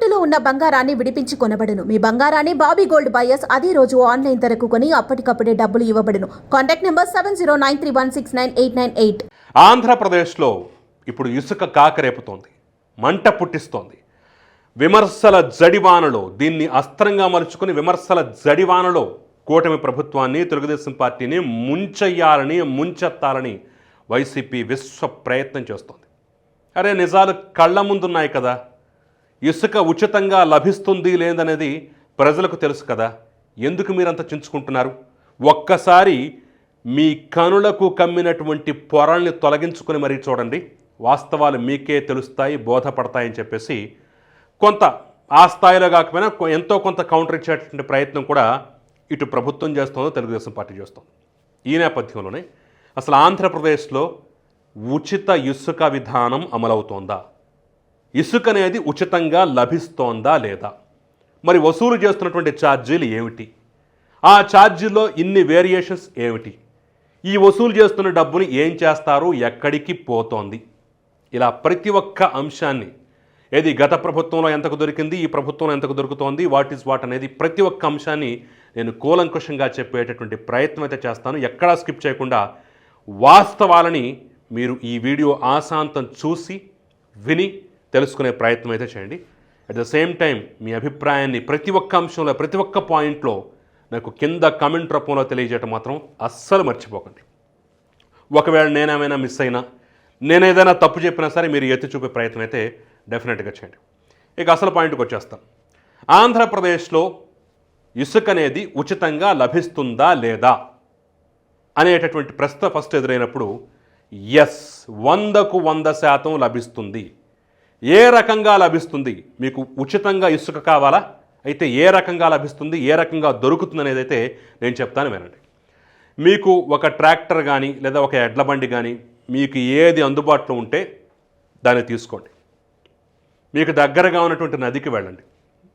తాకట్టులో ఉన్న బంగారాన్ని విడిపించి కొనబడును. మీ బంగారాన్ని బాబీ గోల్డ్ బయర్స్ అదే రోజు ఆన్లైన్ ధరకు కొని అప్పటికప్పుడే డబ్బులు ఇవ్వబడును. Contact number seven zero nine three one six nine eight nine eight. ఆంధ్రప్రదేశ్లో ఇప్పుడు ఇసుక కాకరేపుతోంది. మంట పుట్టిస్తోంది. విమర్శల జడివానలో దీన్ని అస్త్రంగా మలుచుకుని విమర్శల జడివానలో కూటమి ప్రభుత్వాన్ని తెలుగుదేశం పార్టీని ముంచెయ్యాలని ముంచెత్తాలని వైసీపీ విశ్వ ప్రయత్నం చేస్తోంది. అరే నిజాలు కళ్ళ ముందున్నాయి కదా. ఇసుక ఉచితంగా లభిస్తుంది లేదనేది ప్రజలకు తెలుసు కదా. ఎందుకు మీరంత చించుకుంటున్నారు? ఒక్కసారి మీ కనులకు కమ్మినటువంటి పొరల్ని తొలగించుకుని మరీ చూడండి. వాస్తవాలు మీకే తెలుస్తాయి బోధపడతాయని చెప్పేసి కొంత ఆ స్థాయిలో కాకపోయినా కొ- ఎంతో కొంత కౌంటర్ ఇచ్చేటువంటి ప్రయత్నం కూడా ఇటు ప్రభుత్వం చేస్తుందో తెలుగుదేశం పార్టీ చేస్తుంది. ఈ నేపథ్యంలోనే అసలు ఆంధ్రప్రదేశ్లో ఉచిత ఇసుక విధానం అమలవుతోందా? ఇసుక అనేది ఉచితంగా లభిస్తోందా లేదా? మరి వసూలు చేస్తున్నటువంటి ఛార్జీలు ఏమిటి? ఆ ఛార్జీలో ఇన్ని వేరియేషన్స్ ఏమిటి? ఈ వసూలు చేస్తున్న డబ్బుని ఏం చేస్తారు? ఎక్కడికి పోతోంది? ఇలా ప్రతి ఒక్క అంశాన్ని ఏది గత ప్రభుత్వంలో ఎంతకు దొరికింది ఈ ప్రభుత్వంలో ఎంతకు దొరుకుతోంది వాట్ ఈస్ వాట్ అనేది ప్రతి ఒక్క అంశాన్ని నేను కూలంకుషంగా చెప్పేటటువంటి ప్రయత్నం అయితే చేస్తాను. ఎక్కడా స్కిప్ చేయకుండా వాస్తవాలని మీరు ఈ వీడియో ఆశాంతం చూసి విని తెలుసుకునే ప్రయత్నం అయితే చేయండి. అట్ ద సేమ్ టైం మీ అభిప్రాయాన్ని ప్రతి ఒక్క అంశంలో ప్రతి ఒక్క పాయింట్లో నాకు కింద కమెంట్ రూపంలో తెలియజేయటం మాత్రం అస్సలు మర్చిపోకండి. ఒకవేళ నేనేమైనా మిస్ అయినా నేను ఏదైనా తప్పు చెప్పినా సరే మీరు ఎత్తి చూపే ప్రయత్నం అయితే డెఫినెట్గా చేయండి. ఇక అసలు పాయింట్కి వచ్చేస్తాం. ఆంధ్రప్రదేశ్లో ఇసుక అనేది ఉచితంగా లభిస్తుందా లేదా అనేటటువంటి ప్రశ్న ఫస్ట్ ఎదురైనప్పుడు ఎస్ వందకు వంద శాతం లభిస్తుంది. ఏ రకంగా లభిస్తుంది? మీకు ఉచితంగా ఇసుక కావాలా? అయితే ఏ రకంగా లభిస్తుంది? ఏ రకంగా దొరుకుతుంది అనేది అయితే నేను చెప్తాను వినండి. మీకు ఒక ట్రాక్టర్ కానీ లేదా ఒక ఎడ్ల బండి కానీ మీకు ఏది అందుబాటులో ఉంటే దాన్ని తీసుకోండి. మీకు దగ్గరగా ఉన్నటువంటి నదికి వెళ్ళండి.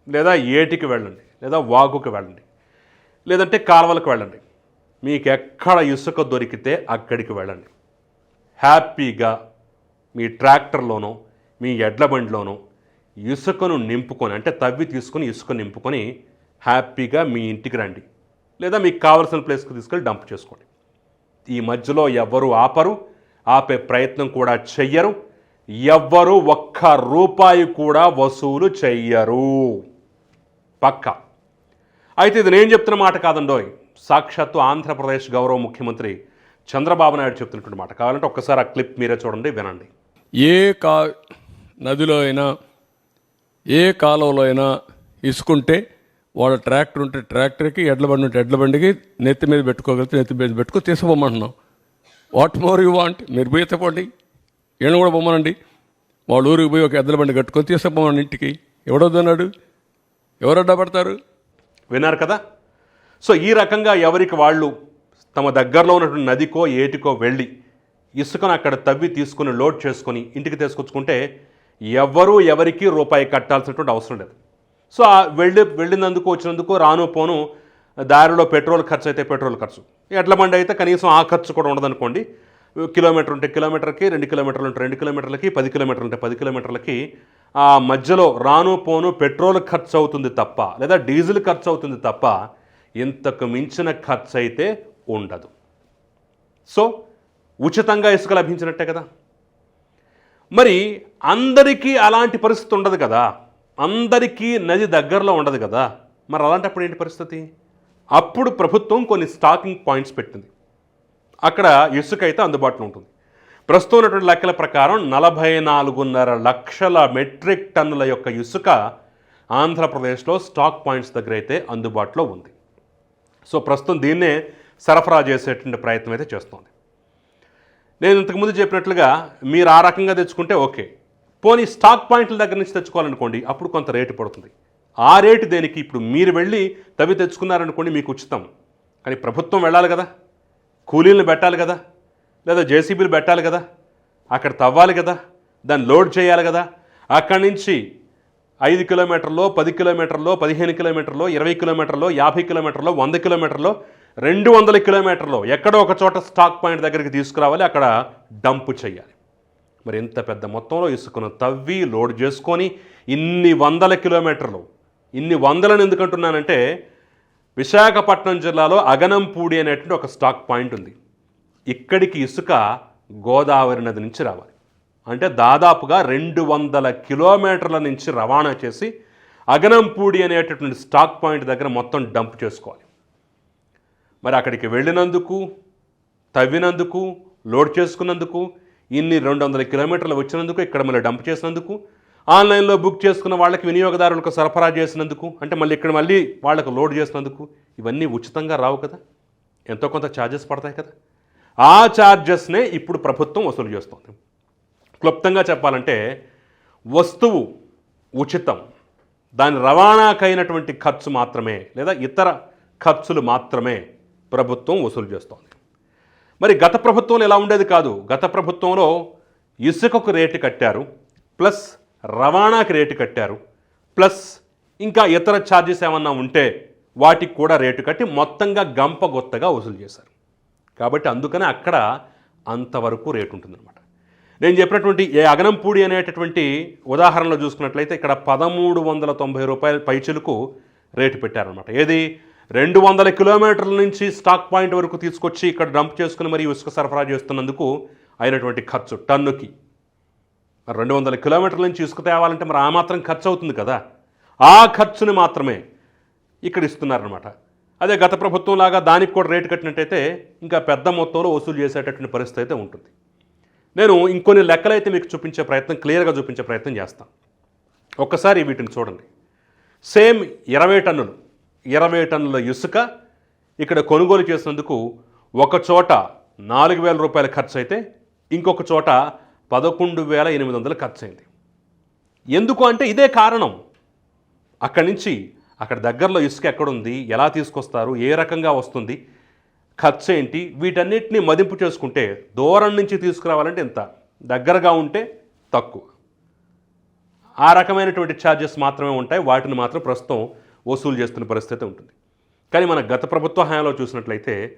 లేదా ఏటికి వెళ్ళండి. లేదా వాగుకి వెళ్ళండి. లేదంటే కాలువలకు వెళ్ళండి. మీకు ఎక్కడ ఇసుక దొరికితే అక్కడికి వెళ్ళండి. హ్యాపీగా మీ ట్రాక్టర్లోనో మీ ఎడ్ల బండిలోనూ ఇసుకను నింపుకొని అంటే తవ్వి తీసుకొని ఇసుక నింపుకొని హ్యాపీగా మీ ఇంటికి రండి. లేదా మీకు కావలసిన ప్లేస్కి తీసుకెళ్ళి డంప్ చేసుకోండి. ఈ మధ్యలో ఎవ్వరూ ఆపరు ఆపే ప్రయత్నం కూడా చెయ్యరు ఎవ్వరూ ఒక్క రూపాయి కూడా వసూలు చెయ్యరు. పక్క. అయితే ఇది నేను చెప్తున్న మాట కాదండోయ్. సాక్షాత్తు ఆంధ్రప్రదేశ్ గౌరవ ముఖ్యమంత్రి చంద్రబాబు నాయుడు చెప్తున్నటువంటి మాట. కావాలంటే ఒక్కసారి ఆ క్లిప్ మీరే చూడండి వినండి. ఏ కా నదిలో అయినా ఏ కాలంలో అయినా ఇసుకుంటే వాళ్ళ ట్రాక్టర్ ఉంటే ట్రాక్టర్కి ఎడ్ల బండి ఉంటే ఎడ్ల బండికి నెత్తి మీద పెట్టుకోగలిగితే నెత్తి మీద పెట్టుకో తీసుకోమంటున్నాం వాట్ మోర్ యూ వాంట్? మీరు పోయి ఎత్తపోండి ఈయన కూడా పొమ్మనండి. వాళ్ళ ఊరికి పోయి ఒక ఎడ్ల బండి కట్టుకొని తీసుకుపోమని ఇంటికి. ఎవడొద్దన్నాడు ఎవరు అడ్డపడతారు విన్నారు కదా? సో ఈ రకంగా ఎవరికి వాళ్ళు తమ దగ్గరలో ఉన్నటువంటి నదికో ఏటికో వెళ్ళి ఇసుకను అక్కడ తవ్వి తీసుకుని లోడ్ చేసుకొని ఇంటికి తీసుకొచ్చుకుంటే ఎవ్వరూ ఎవరికి రూపాయి కట్టాల్సినటువంటి అవసరం లేదు. సో ఆ వెళ్ళి వెళ్ళినందుకు వచ్చినందుకు రాను పోను దారిలో పెట్రోల్ ఖర్చు అయితే పెట్రోల్ ఖర్చు. ఎడ్ల బండి అయితే కనీసం ఆ ఖర్చు కూడా ఉండదనుకోండి. కిలోమీటర్ ఉంటే కిలోమీటర్కి రెండు కిలోమీటర్లు ఉంటే రెండు కిలోమీటర్లకి పది కిలోమీటర్లు ఉంటే పది కిలోమీటర్లకి ఆ మధ్యలో రాను పోను పెట్రోల్ ఖర్చు అవుతుంది తప్ప లేదా డీజిల్ ఖర్చు అవుతుంది తప్ప ఇంతకు మించిన ఖర్చు అయితే ఉండదు. సో ఉచితంగా ఇసుక లభించినట్టే కదా? మరి అందరికీ అలాంటి పరిస్థితి ఉండదు కదా. అందరికీ నది దగ్గరలో ఉండదు కదా. మరి అలాంటప్పుడు ఏంటి పరిస్థితి? అప్పుడు ప్రభుత్వం కొన్ని స్టాకింగ్ పాయింట్స్ పెట్టింది. అక్కడ ఇసుక అయితే అందుబాటులో ఉంటుంది. ప్రస్తుతం ఉన్నటువంటి లెక్కల ప్రకారం నలభై నాలుగున్నర లక్షల మెట్రిక్ టన్నుల యొక్క ఇసుక ఆంధ్రప్రదేశ్లో స్టాక్ పాయింట్స్ దగ్గర అయితే అందుబాటులో ఉంది. సో ప్రస్తుతం దీన్నే సరఫరా చేసేటువంటి ప్రయత్నం అయితే చేస్తోంది. నేను ఇంతకుముందు చెప్పినట్లుగా మీరు ఆ రకంగా తెచ్చుకుంటే ఓకే. పోనీ స్టాక్ పాయింట్ల దగ్గర నుంచి తెచ్చుకోవాలనుకోండి అప్పుడు కొంత రేటు పడుతుంది. ఆ రేటు దేనికి? ఇప్పుడు మీరు వెళ్ళి తవ్వి తెచ్చుకున్నారనుకోండి మీకు ఉచితం. కానీ ప్రభుత్వం వెళ్ళాలి కదా. కూలీలను పెట్టాలి కదా. లేదా జేసీబీలు పెట్టాలి కదా. అక్కడ తవ్వాలి కదా. దాన్ని లోడ్ చేయాలి కదా. అక్కడి నుంచి ఐదు కిలోమీటర్లో పది కిలోమీటర్లో పదిహేను కిలోమీటర్లో ఇరవై కిలోమీటర్లో యాభై కిలోమీటర్లో వంద కిలోమీటర్లో రెండు వందల కిలోమీటర్లో ఎక్కడో ఒక చోట స్టాక్ పాయింట్ దగ్గరికి తీసుకురావాలి అక్కడ డంప్ చేయాలి. మరి ఇంత పెద్ద మొత్తంలో ఇసుకను తవ్వి లోడ్ చేసుకొని ఇన్ని వందల కిలోమీటర్లు ఇన్ని వందలను ఎందుకంటున్నానంటే విశాఖపట్నం జిల్లాలో అగనంపూడి అనేటువంటి ఒక స్టాక్ పాయింట్ ఉంది. ఇక్కడికి ఇసుక గోదావరి నది నుంచి రావాలి. అంటే దాదాపుగా రెండు వందల కిలోమీటర్ల నుంచి రవాణా చేసి అగనంపూడి అనేటటువంటి స్టాక్ పాయింట్ దగ్గర మొత్తం డంప్ చేసుకోవాలి. మరి అక్కడికి వెళ్ళినందుకు తవ్వినందుకు లోడ్ చేసుకున్నందుకు ఇన్ని రెండు వందల కిలోమీటర్లు వచ్చినందుకు ఇక్కడ మళ్ళీ డంప్ చేసినందుకు ఆన్లైన్లో బుక్ చేసుకున్న వాళ్ళకి వినియోగదారులకు సరఫరా చేసినందుకు అంటే మళ్ళీ ఇక్కడ మళ్ళీ వాళ్ళకు లోడ్ చేసినందుకు ఇవన్నీ ఉచితంగా రావు కదా? ఎంతో కొంత ఛార్జెస్ పడతాయి కదా? ఆ ఛార్జెస్నే ఇప్పుడు ప్రభుత్వం వసూలు చేస్తుంది. క్లుప్తంగా చెప్పాలంటే వస్తువు ఉచితం. దాని రవాణాకైనటువంటి ఖర్చు మాత్రమే లేదా ఇతర ఖర్చులు మాత్రమే. ప్రభుత్వం వసూలు చేస్తోంది. మరి గత ప్రభుత్వంలో ఎలా ఉండేది కాదు. గత ప్రభుత్వంలో ఇసుకకు రేటు కట్టారు ప్లస్ రవాణాకి రేటు కట్టారు ప్లస్ ఇంకా ఇతర ఛార్జెస్ ఏమన్నా ఉంటే వాటికి కూడా రేటు కట్టి మొత్తంగా గంపగొత్తగా వసూలు చేశారు. కాబట్టి అందుకనే అక్కడ అంతవరకు రేటు ఉంటుందన్నమాట. నేను చెప్పినటువంటి ఏ అగనంపూడి అనేటటువంటి ఉదాహరణలో చూసుకున్నట్లయితే ఇక్కడ పదమూడు వందల తొంభై రూపాయల పైచులకు రేటు పెట్టారనమాట ఏది? రెండు వందల కిలోమీటర్ల నుంచి స్టాక్ పాయింట్ వరకు తీసుకొచ్చి ఇక్కడ డంప్ చేసుకుని మరి ఇసుక సరఫరా చేస్తున్నందుకు అయినటువంటి ఖర్చు టన్నుకి. మరి రెండు వందల కిలోమీటర్ల నుంచి ఇసుక తేవాలంటే మరి ఆ మాత్రం ఖర్చు అవుతుంది కదా? ఆ ఖర్చుని మాత్రమే ఇక్కడ ఇస్తున్నారనమాట అదే గత ప్రభుత్వం లాగా దానికి కూడా రేటు కట్టినట్టయితే ఇంకా పెద్ద మొత్తంలో వసూలు చేసేటటువంటి పరిస్థితి అయితే ఉంటుంది. నేను ఇంకొన్ని లెక్కలైతే మీకు చూపించే ప్రయత్నం క్లియర్గా చూపించే ప్రయత్నం చేస్తాను. ఒక్కసారి వీటిని చూడండి. సేమ్ ఇరవై టన్నులు. ఇరవై టన్నుల ఇసుక ఇక్కడ కొనుగోలు చేసినందుకు ఒక చోట నాలుగు వేల రూపాయల ఖర్చు అయితే ఇంకొక చోట పదకొండు వేల ఎనిమిది వందలు ఖర్చు అయింది ఎందుకు అంటే ఇదే కారణం. అక్కడి నుంచి అక్కడ దగ్గరలో ఇసుక ఎక్కడుంది ఎలా తీసుకొస్తారు ఏ రకంగా వస్తుంది ఖర్చు ఏంటి వీటన్నిటిని మదింపు చేసుకుంటే దూరం నుంచి తీసుకురావాలంటే ఎంత? దగ్గరగా ఉంటే తక్కువ. ఆ రకమైనటువంటి ఛార్జెస్ మాత్రమే ఉంటాయి వాటిని మాత్రం ప్రస్తుతం వసూలు చేస్తున్న పరిస్థితి ఉంటుంది. కానీ మన గత ప్రభుత్వ హయాంలో చూసినట్లయితే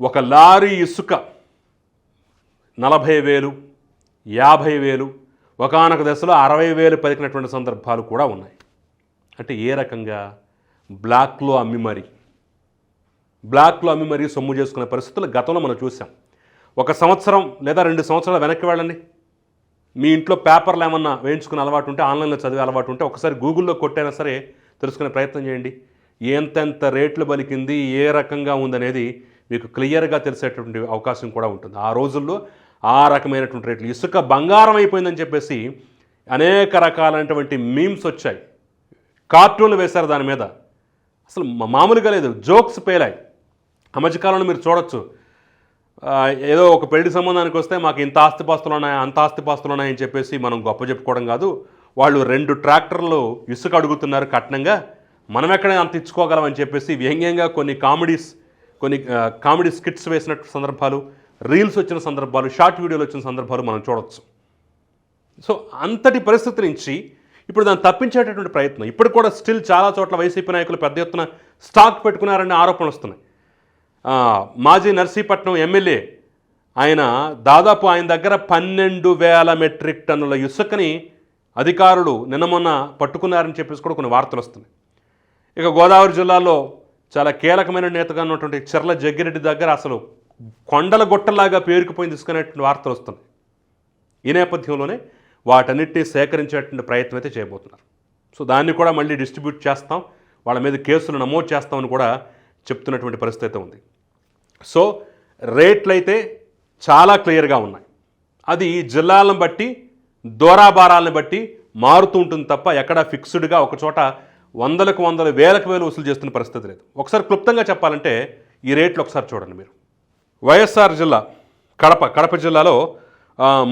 ఒక లారీ ఇసుక నలభై వేలు యాభై వేలు ఒకనొక దశలో అరవై వేలు పలికినటువంటి సందర్భాలు కూడా ఉన్నాయి. అంటే ఏ రకంగా? బ్లాక్లో అమ్మి మరి. బ్లాక్లో అమ్మి మరీ సొమ్ము చేసుకునే పరిస్థితులు గతంలో మనం చూసాం ఒక సంవత్సరం లేదా రెండు సంవత్సరాలు వెనక్కి వెళ్ళండి. మీ ఇంట్లో పేపర్లు ఏమన్నా వేయించుకునే అలవాటు ఉంటే ఆన్లైన్లో చదివే అలవాటు ఉంటే ఒకసారి గూగుల్లో కొట్టైనా సరే తెలుసుకునే ప్రయత్నం చేయండి. ఎంతెంత రేట్లు పలికింది ఏ రకంగా ఉందనేది మీకు క్లియర్గా తెలిసేటువంటి అవకాశం కూడా ఉంటుంది. ఆ రోజుల్లో ఆ రకమైనటువంటి రేట్లు. ఇసుక బంగారం అయిపోయిందని చెప్పేసి అనేక రకాలైనటువంటి మీమ్స్ వచ్చాయి. కార్టూన్లు వేశారు దాని మీద. అసలు మా- మామూలుగా లేదు. జోక్స్ పేలాయి. ఆ మధ్యకాలంలో మీరు చూడొచ్చు. ఏదో ఒక పెళ్ళి సంబంధానికి వస్తే మాకు ఇంత ఆస్తిపాస్తులు ఉన్నాయి అంత ఆస్తిపాస్తులు ఉన్నాయని చెప్పేసి మనం గొప్ప చెప్పుకోవడం కాదు. వాళ్ళు రెండు ట్రాక్టర్లు ఇసుక అడుగుతున్నారు కట్నంగా మనం ఎక్కడ అంత ఇచ్చుకోగలమని చెప్పేసి వ్యంగ్యంగా కొన్ని కామెడీస్ కొన్ని కామెడీ స్కిట్స్ వేసినట్టు సందర్భాలు రీల్స్ వచ్చిన సందర్భాలు షార్ట్ వీడియోలు వచ్చిన సందర్భాలు మనం చూడవచ్చు సో అంతటి పరిస్థితి నుంచి ఇప్పుడు దాన్ని తప్పించేటటువంటి ప్రయత్నం. ఇప్పుడు కూడా స్టిల్ చాలా చోట్ల వైసీపీ నాయకులు పెద్ద ఎత్తున స్టాక్ పెట్టుకున్నారనే ఆరోపణలు వస్తున్నాయి. మాజీ నర్సీపట్నం ఎమ్మెల్యే ఆయన దాదాపు ఆయన దగ్గర పన్నెండు వేల మెట్రిక్ టన్నుల ఇసుకని అధికారులు నిన్న మొన్న పట్టుకున్నారని చెప్పేసి కూడా కొన్ని వార్తలు వస్తున్నాయి. ఇక గోదావరి జిల్లాలో చాలా కీలకమైన నేతగా ఉన్నటువంటి చెర్ల జగ్గిరెడ్డి దగ్గర అసలు కొండల గొట్టలాగా పేరుకుపోయి తీసుకునేటువంటి వార్తలు వస్తున్నాయి. ఈ నేపథ్యంలోనే వాటన్నిటిని సేకరించేటువంటి ప్రయత్నం అయితే చేయబోతున్నారు. సో దాన్ని కూడా మళ్ళీ డిస్ట్రిబ్యూట్ చేస్తాం వాళ్ళ మీద కేసులు నమోదు చేస్తామని కూడా చెప్తున్నటువంటి పరిస్థితి అయితే ఉంది. సో రేట్లు అయితే చాలా క్లియర్గా ఉన్నాయి. అది జిల్లాలను బట్టి దూరాభారాలను బట్టి మారుతూ ఉంటుంది తప్ప ఎక్కడ ఫిక్స్డ్గా ఒకచోట వందలకు వందలు వేలకు వేలు వసూలు చేస్తున్న పరిస్థితి లేదు. ఒకసారి క్లుప్తంగా చెప్పాలంటే ఈ రేట్లు ఒకసారి చూడండి మీరు. వైఎస్ఆర్ జిల్లా కడప కడప జిల్లాలో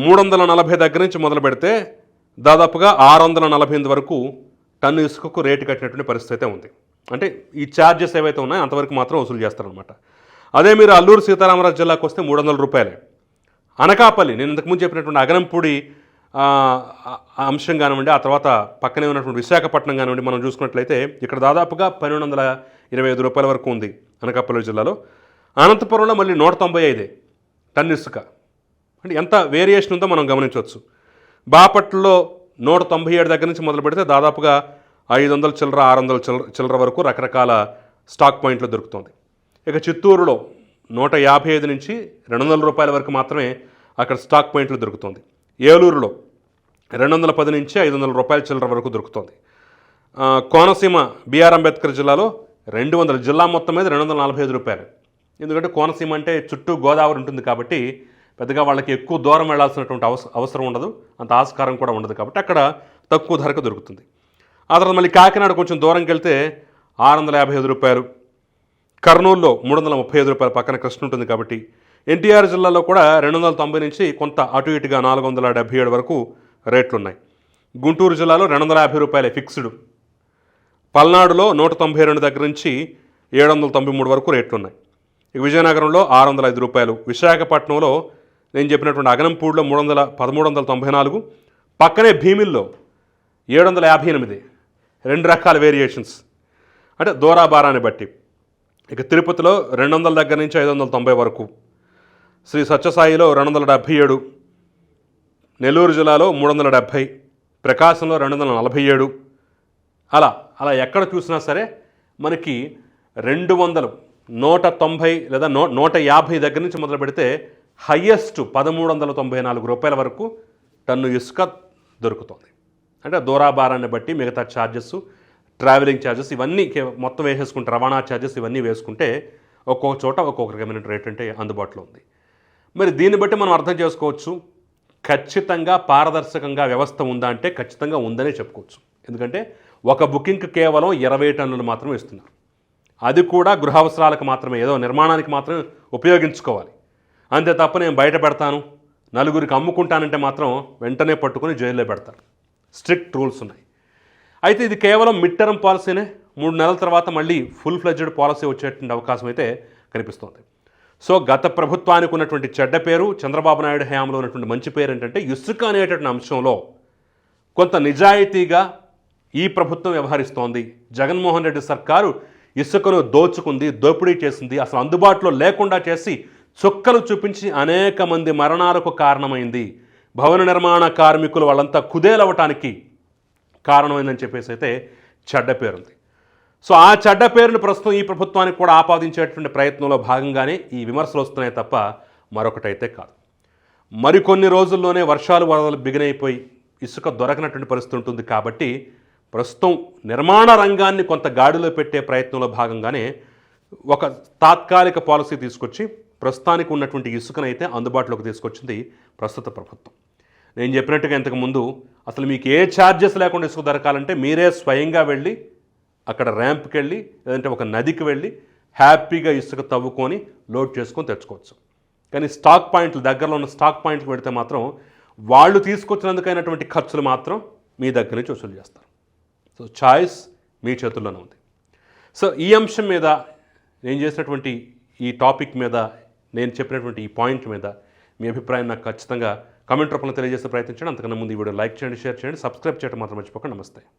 మూడు వందల నలభై దగ్గర నుంచి మొదలు పెడితే దాదాపుగా ఆరు వందల నలభై ఎనిమిది వరకు టన్ను ఇసుకకు రేటు కట్టినటువంటి పరిస్థితి అయితే ఉంది. అంటే ఈ ఛార్జెస్ ఏవైతే ఉన్నాయో అంతవరకు మాత్రం వసూలు చేస్తారనమాట అదే మీరు అల్లూరు సీతారామరాజు జిల్లాకు వస్తే మూడు వందల రూపాయలే. అనకాపల్లి నేను ఇంతకుముందు చెప్పినటువంటి అగనంపూడి అంశం కానివ్వండి ఆ తర్వాత పక్కనే ఉన్నటువంటి విశాఖపట్నం కానివ్వండి మనం చూసుకున్నట్లయితే ఇక్కడ దాదాపుగా పన్నెండు వందల ఇరవై ఐదు రూపాయల వరకు ఉంది అనకాపల్లి జిల్లాలో. అనంతపురంలో మళ్ళీ నూట తొంభై ఐదే. టన్ ఇసుక. అంటే ఎంత వేరియేషన్ ఉందో మనం గమనించవచ్చు. బాపట్లలో నూట తొంభై ఏడు దగ్గర నుంచి మొదలు పెడితే దాదాపుగా ఐదు వందల చిల్లర ఆరు వందల చిల్లర చిల్లర వరకు రకరకాల స్టాక్ పాయింట్లు దొరుకుతుంది. ఇక చిత్తూరులో నూట యాభై ఐదు నుంచి రెండు వందల రూపాయల వరకు మాత్రమే అక్కడ స్టాక్ పాయింట్లు దొరుకుతుంది. ఏలూరులో రెండు వందల పది నుంచి ఐదు వందల రూపాయల చిల్లర వరకు దొరుకుతుంది. కోనసీమ బీఆర్ అంబేద్కర్ జిల్లాలో రెండు వందల జిల్లా మొత్తం మీద రెండు వందల నలభై ఐదు రూపాయలు. ఎందుకంటే కోనసీమ అంటే చుట్టూ గోదావరి ఉంటుంది కాబట్టి పెద్దగా వాళ్ళకి ఎక్కువ దూరం వెళ్ళాల్సినటువంటి అవస అవసరం ఉండదు. అంత ఆస్కారం కూడా ఉండదు కాబట్టి అక్కడ తక్కువ ధరకు దొరుకుతుంది. ఆ తర్వాత మళ్ళీ కాకినాడ కొంచెం దూరంకి వెళ్తే ఆరు వందల యాభై ఐదు రూపాయలు. కర్నూలులో మూడు వందల ముప్పై ఐదు రూపాయలు పక్కన కృష్ణ ఉంటుంది కాబట్టి ఎన్టీఆర్ జిల్లాలో కూడా రెండు వందల తొంభై నుంచి కొంత అటు ఇటుగా నాలుగు వందల డెబ్బై ఏడు వరకు రేట్లు ఉన్నాయి గుంటూరు జిల్లాలో రెండు వందల యాభై రూపాయలే ఫిక్స్డ్. పల్నాడులో నూట తొంభై రెండు దగ్గర నుంచి ఏడు వందల తొంభై మూడు వరకు రేట్లు ఉన్నాయి ఇక విజయనగరంలో ఆరు వందల ఐదు రూపాయలు. విశాఖపట్నంలో నేను చెప్పినటువంటి అగనంపూడిలో మూడు వందల పదమూడు వందల తొంభై నాలుగు. పక్కనే భీమిల్లో ఏడు వందల యాభై ఎనిమిది. రెండు రకాల వేరియేషన్స్ అంటే దూరాభారాన్ని బట్టి. ఇక తిరుపతిలో రెండు వందల దగ్గర నుంచి ఐదు వందల తొంభై వరకు శ్రీ సత్యసాయిలో రెండు వందల డెబ్భై ఏడు నెల్లూరు జిల్లాలో మూడు వందల డెబ్భై ప్రకాశంలో రెండు వందల నలభై ఏడు. అలా అలా ఎక్కడ చూసినా సరే మనకి రెండు వందలు నూట తొంభై లేదా నూ నూట యాభై దగ్గర నుంచి మొదలు పెడితే హయ్యెస్ట్ పదమూడు వందల తొంభై నాలుగు రూపాయల వరకు టన్ను ఇసుక దొరుకుతుంది. అంటే దూరాభారాన్ని బట్టి మిగతా ఛార్జెస్ ట్రావెలింగ్ ఛార్జెస్ ఇవన్నీ మొత్తం వేసేసుకుంటే రవాణా ఛార్జెస్ ఇవన్నీ వేసుకుంటే ఒక్కొక్క చోట ఒక్కొక్క రకమైన రేట్ అంటే అందుబాటులో ఉంది. మరి దీన్ని బట్టి మనం అర్థం చేసుకోవచ్చు. ఖచ్చితంగా పారదర్శకంగా వ్యవస్థ ఉందా అంటే ఖచ్చితంగా ఉందనే చెప్పుకోవచ్చు. ఎందుకంటే ఒక బుకింగ్కి కేవలం ఇరవై టన్నులు మాత్రమే ఇస్తున్నారు. అది కూడా గృహావసరాలకు మాత్రమే ఏదో నిర్మాణానికి మాత్రమే ఉపయోగించుకోవాలి. అంతే తప్ప నేను బయట పెడతాను నలుగురికి అమ్ముకుంటానంటే మాత్రం వెంటనే పట్టుకొని జైల్లో పెడతారు. స్ట్రిక్ట్ రూల్స్ ఉన్నాయి. అయితే ఇది కేవలం మిడ్ టర్మ్ పాలసీనే మూడు నెలల తర్వాత మళ్ళీ ఫుల్ ఫ్లెడ్జ్డ్ పాలసీ వచ్చేటువంటి అవకాశం అయితే కనిపిస్తోంది. సో గత ప్రభుత్వానికి ఉన్నటువంటి చెడ్డ పేరు చంద్రబాబు నాయుడు హయాంలో ఉన్నటువంటి మంచి పేరు ఏంటంటే ఇసుక అనేటటువంటి అంశంలో కొంత నిజాయితీగా ఈ ప్రభుత్వం వ్యవహరిస్తోంది. జగన్మోహన్ రెడ్డి సర్కారు ఇసుకను దోచుకుంది దోపిడీ చేసింది అసలు అందుబాటులో లేకుండా చేసి చుక్కలు చూపించి అనేక మంది మరణాలకు కారణమైంది. భవన నిర్మాణ కార్మికులు వాళ్ళంతా కుదేలవటానికి కారణమైందని చెప్పేసి అయితే చెడ్డ పేరుంది. సో ఆ చెడ్డ పేరును ప్రస్తుతం ఈ ప్రభుత్వానికి కూడా ఆపాదించేటువంటి ప్రయత్నంలో భాగంగానే ఈ విమర్శలు వస్తున్నాయి తప్ప మరొకటైతే కాదు. మరికొన్ని రోజుల్లోనే వర్షాలు వరదలు బిగినైపోయి ఇసుక దొరకనటువంటి పరిస్థితి ఉంటుంది కాబట్టి ప్రస్తుతం నిర్మాణ రంగాన్ని కొంత గాడిలో పెట్టే ప్రయత్నంలో భాగంగానే ఒక తాత్కాలిక పాలసీ తీసుకొచ్చి ప్రస్తుతానికి ఉన్నటువంటి ఇసుకనైతే అందుబాటులోకి తీసుకొచ్చింది ప్రస్తుత ప్రభుత్వం. నేను చెప్పినట్టుగా ఇంతకు ముందు అసలు మీకు ఏ ఛార్జెస్ లేకుండా ఇసుక దొరకాలంటే మీరే స్వయంగా వెళ్ళి అక్కడ ర్యాంప్కి వెళ్ళి లేదంటే ఒక నదికి వెళ్ళి హ్యాపీగా ఇసుక తవ్వుకొని లోడ్ చేసుకొని తెచ్చుకోవచ్చు. కానీ స్టాక్ పాయింట్లు దగ్గరలో ఉన్న స్టాక్ పాయింట్లు పెడితే మాత్రం వాళ్ళు తీసుకొచ్చినందుకైనటువంటి ఖర్చులు మాత్రం మీ దగ్గర నుంచి వసూలు చేస్తారు. సో చాయిస్ మీ చేతుల్లోనే ఉంది. సో ఈ అంశం మీద నేను చేసినటువంటి ఈ టాపిక్ మీద నేను చెప్పినటువంటి ఈ పాయింట్ మీద మీ అభిప్రాయం నాకు ఖచ్చితంగా కమెంట్ రూపంలో తెలియజేసే ప్రయత్నించండి. అంతకన్నా ముందు ఈ వీడియో లైక్ చేయండి షేర్ చేయండి సబ్స్క్రైబ్ చేయడం మాత్రం మర్చిపోకండి. నమస్తే.